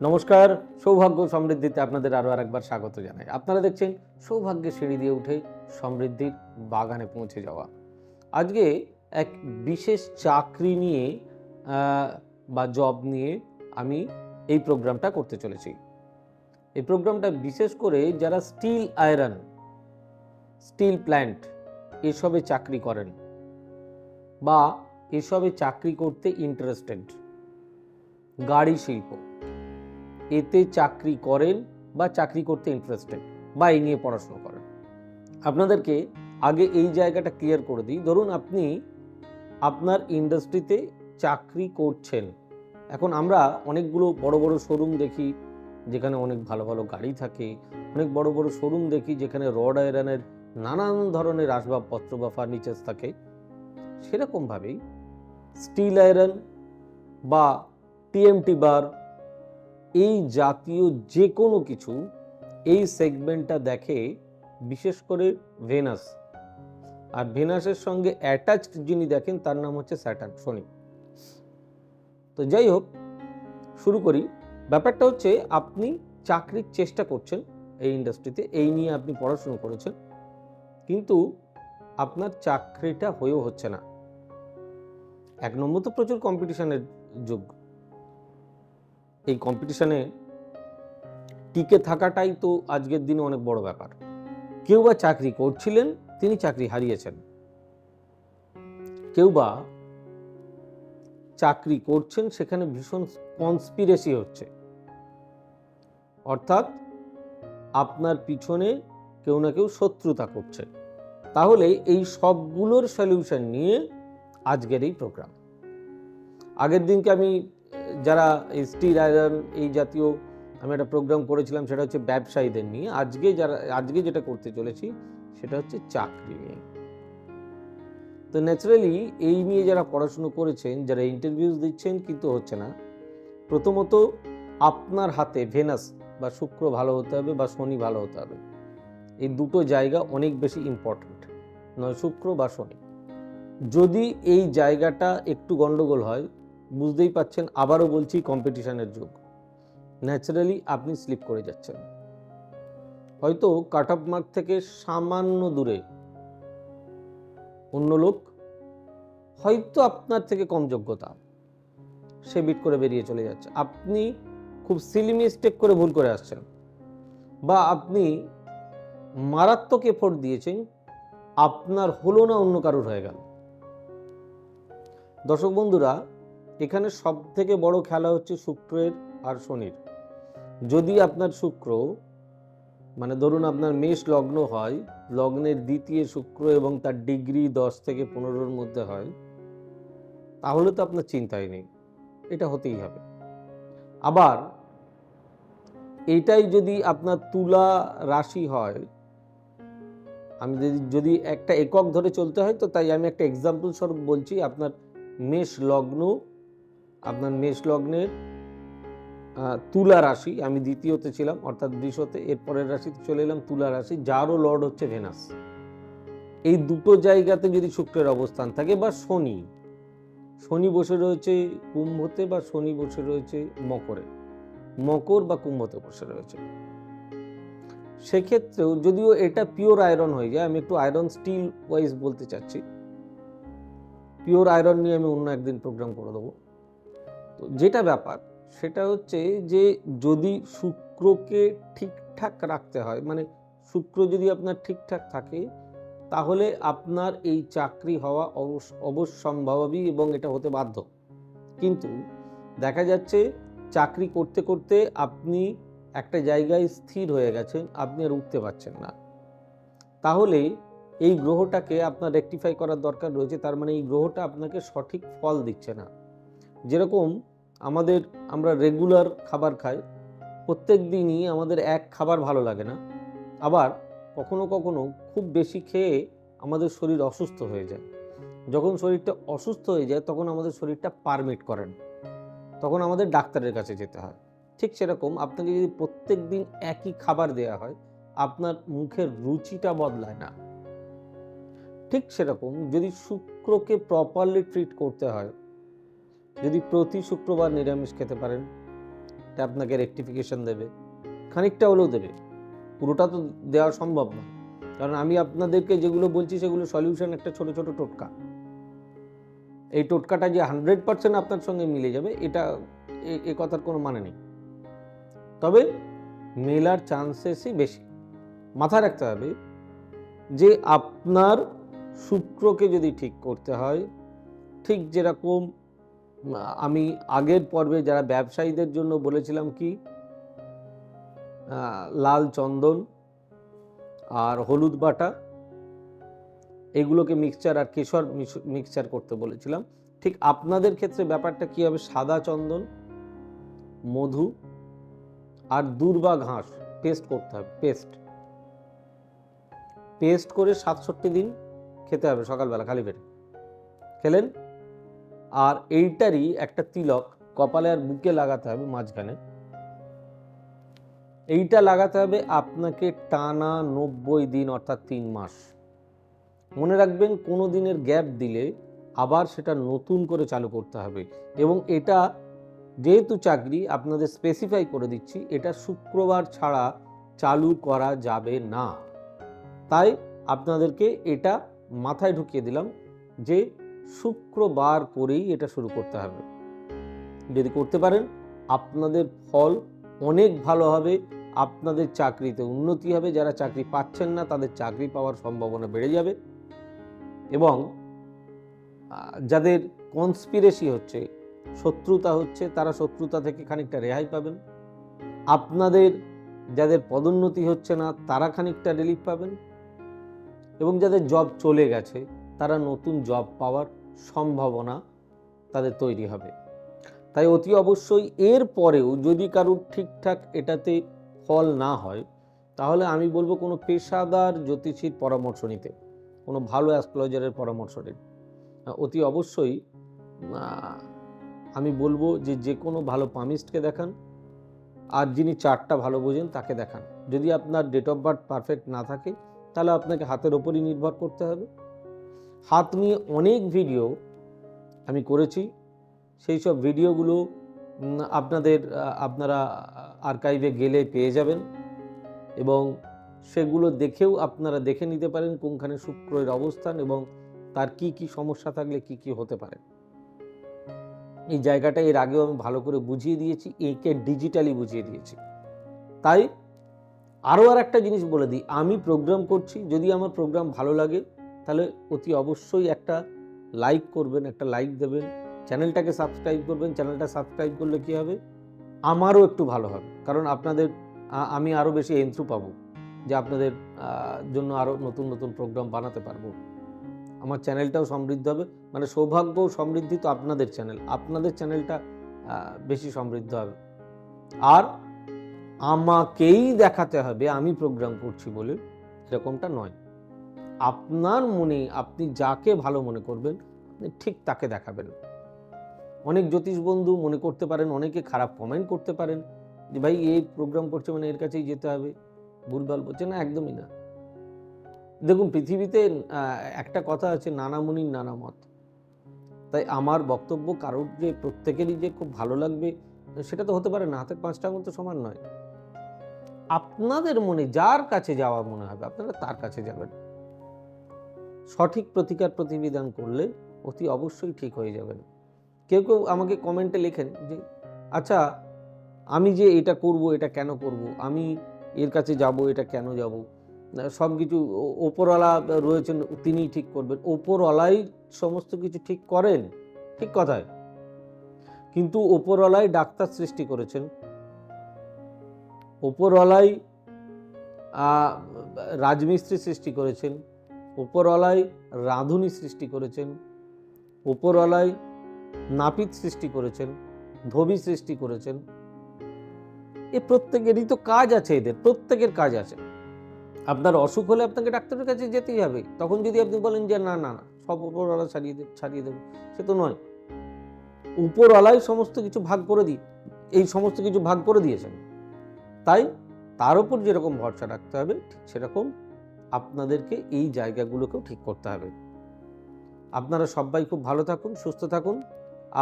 নমস্কার, সৌভাগ্য সমৃদ্ধিতে আপনাদের আরও আরেকবার স্বাগত জানাই। আপনারা দেখছেন সৌভাগ্যের সিঁড়ি দিয়ে উঠে সমৃদ্ধির বাগানে পৌঁছে যাওয়া। আজকে এক বিশেষ চাকরি নিয়ে বা জব নিয়ে আমি এই প্রোগ্রামটা করতে চলেছি। এই প্রোগ্রামটা বিশেষ করে যারা স্টিল আয়রন, স্টিল প্ল্যান্ট এসবে চাকরি করেন বা এসবে চাকরি করতে ইন্টারেস্টেড গাড়ি শিল্প এতে চাকরি করেন বা চাকরি করতে ইন্টারেস্টেড বা এই নিয়ে পড়াশোনা করেন। আপনাদেরকে আগে এই জায়গাটা ক্লিয়ার করে দিই। ধরুন আপনি আপনার ইন্ডাস্ট্রিতে চাকরি করছেন। এখন আমরা অনেকগুলো বড় বড় শোরুম দেখি, যেখানে অনেক ভালো ভালো গাড়ি থাকে। অনেক বড় বড় শোরুম দেখি, যেখানে রড আয়রনের নানান ধরনের আসবাবপত্র বা ফার্নিচার্স থাকে। সেরকমভাবেই স্টিল আয়রন বা টিএমটি বার এই জাতীয় যে কোনো কিছু এই সেগমেন্টটা দেখে, বিশেষ করে ভেনাস। আর ভেনাসের সঙ্গে অ্যাটাচড যিনি দেখেন, তার নাম হচ্ছে স্যাটার্ন শনি তো যাই হোক, শুরু করি। ব্যাপারটা হচ্ছে, আপনি চাকরির চেষ্টা করছেন এই ইন্ডাস্ট্রিতে, এই নিয়ে আপনি পড়াশুনো করেছেন, কিন্তু আপনার চাকরিটা হয়েও হচ্ছে না। এক নম্বর তো প্রচুর কম্পিটিশনের যুগ। এই কম্পিটিশনে টিকে থাকাটাই তো আজকের দিনে অনেক বড় ব্যাপার। কেউ বা চাকরি করছিলেন, তিনি চাকরি হারিয়েছেন। কেউ বা চাকরি করছেন, সেখানে ভীষণ কনস্পিরেসি হচ্ছে। অর্থাৎ আপনার পিছনে কেউ না কেউ শত্রুতা করছে। তাহলে এই সবগুলোর সলিউশন নিয়ে আজকের এই প্রোগ্রাম আগের দিনকে আমি যারা স্টিল আয়রন এই জাতীয় আমি একটা প্রোগ্রাম করেছিলাম, সেটা হচ্ছে ব্যবসায়ীদের নিয়ে। আজকে যারা, আজকে যেটা করতে চলেছি, সেটা হচ্ছে চাকরি নিয়ে। তো ন্যাচারালি এই নিয়ে যারা পড়াশুনো করেছেন, যারা ইন্টারভিউজ দিচ্ছেন, কিন্তু হচ্ছে না। প্রথমত আপনার হাতে ভেনাস বা শুক্র ভালো হতে হবে বা শনি ভালো হতে হবে। এই দুটো জায়গা অনেক বেশি ইম্পর্ট্যান্ট নয় শুক্র বা শনি। যদি এই জায়গাটা একটু গন্ডগোল হয় বুঝতেই পাচ্ছেন, আবারও বলছি কম্পিটিশনের যুগ। ন্যাচারালি আপনি স্লিপ করে যাচ্ছেন। হয়তো কাট অফ মার্ক থেকে সামান্য দূরে অন্য লোক হয়তো আপনার থেকে কম যোগ্যতা। সে বিট করে বেরিয়ে চলে যাচ্ছে। আপনি খুব সিলি মিস্টেক করে ভুল করে আসছেন। বা আপনি মারাত্মক এফোর্ট দিয়েছেন, আপনার হলো না অন্য কারোর হয়ে গেল। দর্শক বন্ধুরা এখানে সব থেকে বড় খেলা হচ্ছে শুক্রের আর শনির। যদি আপনার শুক্র মানে ধরুন আপনার মেষ লগ্ন হয়, লগ্নের দ্বিতীয় শুক্র এবং তার ডিগ্রি দশ থেকে পনেরোর মধ্যে হয়, তাহলে তো আপনার চিন্তাই নেই। এটা হতেই হবে। আবার এটাই যদি আপনার তুলা রাশি হয়, আমি যদি যদি একটা একক ধরে চলতে হয়, তো তাই আমি একটা এক্সাম্পল স্বরূপ বলছি, আপনার মেষ লগ্ন আপনার মেষ লগ্নের তুলা রাশি, আমি দ্বিতীয়তে ছিলাম, অর্থাৎ বৃষতে এর পরের রাশিতে চলে এলাম তুলা রাশি, যারও লর্ড হচ্ছে ভেনাস। এই দুটো জায়গাতে যদি শুক্রের অবস্থান থাকে বা শনি শনি বসে রয়েছে কুম্ভতে বা শনি বসে রয়েছে মকরে। মকর বা কুম্ভতে বসে রয়েছে। সেক্ষেত্রেও যদিও এটা পিওর আয়রন হয়ে যায়, আমি একটু আয়রন স্টিল ওয়াইজ বলতে চাচ্ছি। পিওর আয়রন নিয়ে আমি অন্য একদিন প্রোগ্রাম করে দেবো। তো যেটা ব্যাপার, সেটা হচ্ছে যে যদি শুক্রকে ঠিকঠাক রাখতে হয় মানে শুক্র যদি আপনার ঠিকঠাক থাকে, তাহলে আপনার এই চাকরি হওয়া অবশ্য অবশ্যম্ভাবী এবং এটা হতে বাধ্য। কিন্তু দেখা যাচ্ছে চাকরি করতে করতে আপনি একটা জায়গায় স্থির হয়ে গেছেন, আপনি আর উঠতে পারছেন না। তাহলে এই গ্রহটাকে আপনার রেকটিফাই করার দরকার রয়েছে, তার মানে এই গ্রহটা আপনাকে সঠিক ফল দিচ্ছে না। যেরকম আমাদের আমরা রেগুলার খাবার খাই, প্রত্যেক দিনই আমাদের এক খাবার ভালো লাগে না। আবার কখনো কখনো খুব বেশি খেয়ে আমাদের শরীর অসুস্থ হয়ে যায়। যখন শরীরটা অসুস্থ হয়ে যায়, তখন আমাদের শরীরটা পারমিট করেন তখন আমাদের ডাক্তারের কাছে যেতে হয়। ঠিক সেরকম আপনাকে যদি প্রত্যেক দিন একই খাবার দেওয়া হয়, আপনার মুখের রুচিটা বদলায় না। ঠিক সেরকম যদি শুক্রকে প্রপারলি ট্রিট করতে হয় যদি প্রতি শুক্রবার নিরামিষ খেতে পারেন চারটে আপনাকে রেকটিফিকেশন দেবে। খানিকটা হলেও দেবে। পুরোটা তো দেওয়া সম্ভব না কারণ আমি আপনাদেরকে যেগুলো বলছি, সেগুলো সলিউশন একটা ছোট ছোট টোটকা। এই টোটকাটা যে হান্ড্রেড পার্সেন্ট আপনার সঙ্গে মিলে যাবে, এটা এ- কথার কোনো মানে নেই। তবে মেলার চান্সেসই বেশি। মাথায় রাখতে হবে যে আপনার শুক্রকে যদি ঠিক করতে হয়, ঠিক যেরকম আমি আগের পর্বে যারা ব্যবসায়ীদের জন্য বলেছিলাম কি? লাল চন্দন আর হলুদ বাটা, এগুলোকে মিক্সচার আর কেশর মিক্সচার করতে বলেছিলাম। ঠিক আপনাদের ক্ষেত্রে ব্যাপারটা কি হবে? সাদা চন্দন, মধু আর দূর্বা ঘাস পেস্ট করতে হবে পেস্ট পেস্ট করে সাতষট্টি দিন খেতে হবে সকালবেলা খালি পেটে। খেলেন? আর এইটারই একটা তিলক কপালে আর বুকে লাগাতে হবে মাঝখানে। এইটা লাগাতে হবে আপনাকে টানা নব্বই দিন অর্থাৎ তিন মাস। মনে রাখবেন কোনো দিনের গ্যাপ দিলে আবার সেটা নতুন করে চালু করতে হবে এবং এটা যেহেতু চাকরি আপনাদের স্পেসিফাই করে দিচ্ছি, এটা শুক্রবার ছাড়া চালু করা যাবে না। তাই আপনাদেরকে এটা মাথায় ঢুকিয়ে দিলাম যে শুক্রবার করেই এটা শুরু করতে হবে। যদি করতে পারেন, আপনাদের ফল অনেক ভালো হবে, আপনাদের চাকরিতে উন্নতি হবে, যারা চাকরি পাচ্ছেন না, তাদের চাকরি পাওয়ার সম্ভাবনা বেড়ে যাবে এবং যাদের কনস্পিরেসি হচ্ছে, শত্রুতা হচ্ছে, তারা শত্রুতা থেকে খানিকটা রেহাই পাবেন। আপনাদের যাদের পদোন্নতি হচ্ছে না, তারা খানিকটা রিলিফ পাবেন এবং যাদের জব চলে গেছে, তারা নতুন জব পাওয়ার সম্ভাবনা তাদের তৈরি হবে। তাই অতি অবশ্যই এর পরেও যদি কারুর ঠিকঠাক এটাতে ফল না হয় তাহলে আমি বলব কোনো পেশাদার জ্যোতিষীর পরামর্শ নিতে কোনো ভালো অ্যাস্ট্রোলজারের পরামর্শ আহ, অতি অবশ্যই আমি বলব যে যে কোনো ভালো পামিস্টকে দেখান আর যিনি চারটা ভালো বোঝেন তাকে দেখান। যদি আপনার ডেট অফ বার্থ পারফেক্ট না থাকে তাহলে আপনাকে হাতের ওপরই নির্ভর করতে হবে। হাত নিয়ে অনেক ভিডিও আমি করেছি। সেই সব ভিডিওগুলো আপনাদের আপনারা আর্কাইভে গেলে পেয়ে যাবেন এবং সেগুলো দেখেও আপনারা দেখে নিতে পারেন কোনখানে শুক্রের অবস্থান এবং তার কি কি সমস্যা থাকলে কি কি হতে পারে। এই জায়গাটা এর আগেও আমি ভালো করে বুঝিয়ে দিয়েছি, একে ডিজিটালি বুঝিয়ে দিয়েছি। তাই আরও আর একটা জিনিস বলে দিই, আমি প্রোগ্রাম করছি, যদি আমার প্রোগ্রাম ভালো লাগে তাহলে অতি অবশ্যই একটা লাইক করবেন, একটা লাইক দেবেন। চ্যানেলটাকে সাবস্ক্রাইব করবেন চ্যানেলটা সাবস্ক্রাইব করলে কি হবে? আমারও একটু ভালো হবে। কারণ আপনাদের আমি আরও বেশি এন্থ্রু পাবো যে আপনাদের জন্য আরও নতুন নতুন প্রোগ্রাম বানাতে পারব। আমার চ্যানেলটাও সমৃদ্ধ হবে। মানে সৌভাগ্য সমৃদ্ধি তো আপনাদের চ্যানেল আপনাদের চ্যানেলটা বেশি সমৃদ্ধ হবে। আর আমাকেই দেখাতে হবে, আমি প্রোগ্রাম করছি বলে, এরকমটা নয়। আপনার মনে, আপনি যাকে ভালো মনে করবেন, আপনি ঠিক তাকে দেখাবেন। অনেক জ্যোতিষ বন্ধু মনে করতে পারেন, অনেকে খারাপ কমেন্ট করতে পারেন যে, ভাই, এই প্রোগ্রাম করছে মানে এর কাছেই যেতে হবে। ভুলভাল বলছে, না, একদমই না। দেখুন, পৃথিবীতে একটা কথা আছে নানা মুনির নানা মত তাই আমার বক্তব্য কারোর যে, প্রত্যেকেরই যে খুব ভালো লাগবে, সেটা তো হতে পারে না, হাতের পাঁচটা আঙুল তো সমান নয়। আপনাদের মনে, যার কাছে যাওয়া মনে হবে, আপনারা তার কাছে যাবেন। সঠিক প্রতিকার প্রতিবিধান করলে অতি অবশ্যই ঠিক হয়ে যাবেন। কেউ কেউ আমাকে কমেন্টে লেখেন যে আচ্ছা আমি যে এটা করব, এটা কেন করব? আমি এর কাছে যাব, এটা কেন যাব? সব কিছু ওপরওয়ালা রয়েছেন তিনিই ঠিক করবেন। ওপরওয়ালাই সমস্ত কিছু ঠিক করেন, ঠিক কথায়। কিন্তু ওপরওয়ালাই ডাক্তার সৃষ্টি করেছেন। ওপরওয়ালাই রাজমিস্ত্রি সৃষ্টি করেছেন। ওপরওয়ালাই রাঁধুনি সৃষ্টি করেছেন ওপরওয়ালাই নাপিত সৃষ্টি করেছেন, ধবি সৃষ্টি করেছেন। এ প্রত্যেকেরই তো কাজ আছে এদের, প্রত্যেকের কাজ আছে। আপনার অসুখ হলে আপনাকে ডাক্তারের কাছে যেতেই হবে। তখন যদি আপনি বলেন যে না না না, সব উপরওয়ালা ছাড়িয়ে দে, ছাড়িয়ে দেবে, সে তো নয়। উপরওয়ালাই সমস্ত কিছু ভাগ করে দিই এই সমস্ত কিছু ভাগ করে দিয়েছেন। তাই তার উপর যেরকম ভরসা রাখতে হবে, ঠিক সেরকম আপনাদেরকে এই জায়গাগুলোকেও ঠিক করতে হবে। আপনারা সবাই খুব ভালো থাকুন, সুস্থ থাকুন।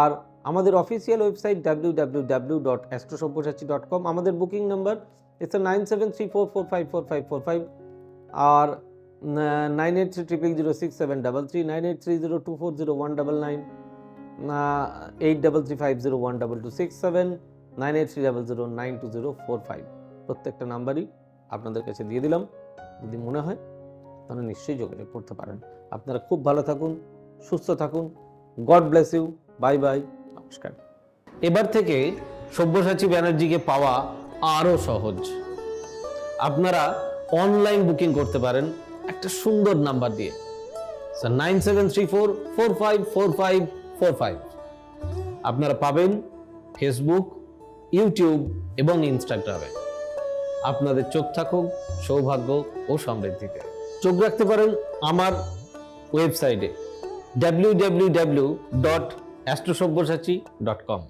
আর আমাদের official website W W W dot Astrosabyasachi dot com আমাদের booking number it's nine seven three four four five four five four five R nine eight three triple zero six seven double three nine eight three zero two four zero one double nine eight double three five zero one double two six seven nine eight three double zero nine two zero four five প্রত্যেকটা নাম্বারই আপনাদের কাছে দিয়ে দিলাম। যদি মনে হয়, তাহলে নিশ্চয়ই যোগাযোগ করতে পারেন। আপনারা খুব ভালো থাকুন, সুস্থ থাকুন। God bless you. Bye bye. নমস্কার। এবার থেকে সব্যসাচী ব্যানার্জিকে পাওয়া আরও সহজ। আপনারা অনলাইন বুকিং করতে পারেন একটা সুন্দর নাম্বার দিয়ে। Sir, nine seven three four four five four five four five. আপনারা পাবেন ফেসবুক, ইউটিউব এবং ইনস্টাগ্রামে। আপনাদের চোখ থাকুক, সৌভাগ্য ও সমৃদ্ধিতে। চোখ রাখতে পারেন আমার ওয়েবসাইটে W W W dot Astrosabyasachi dot com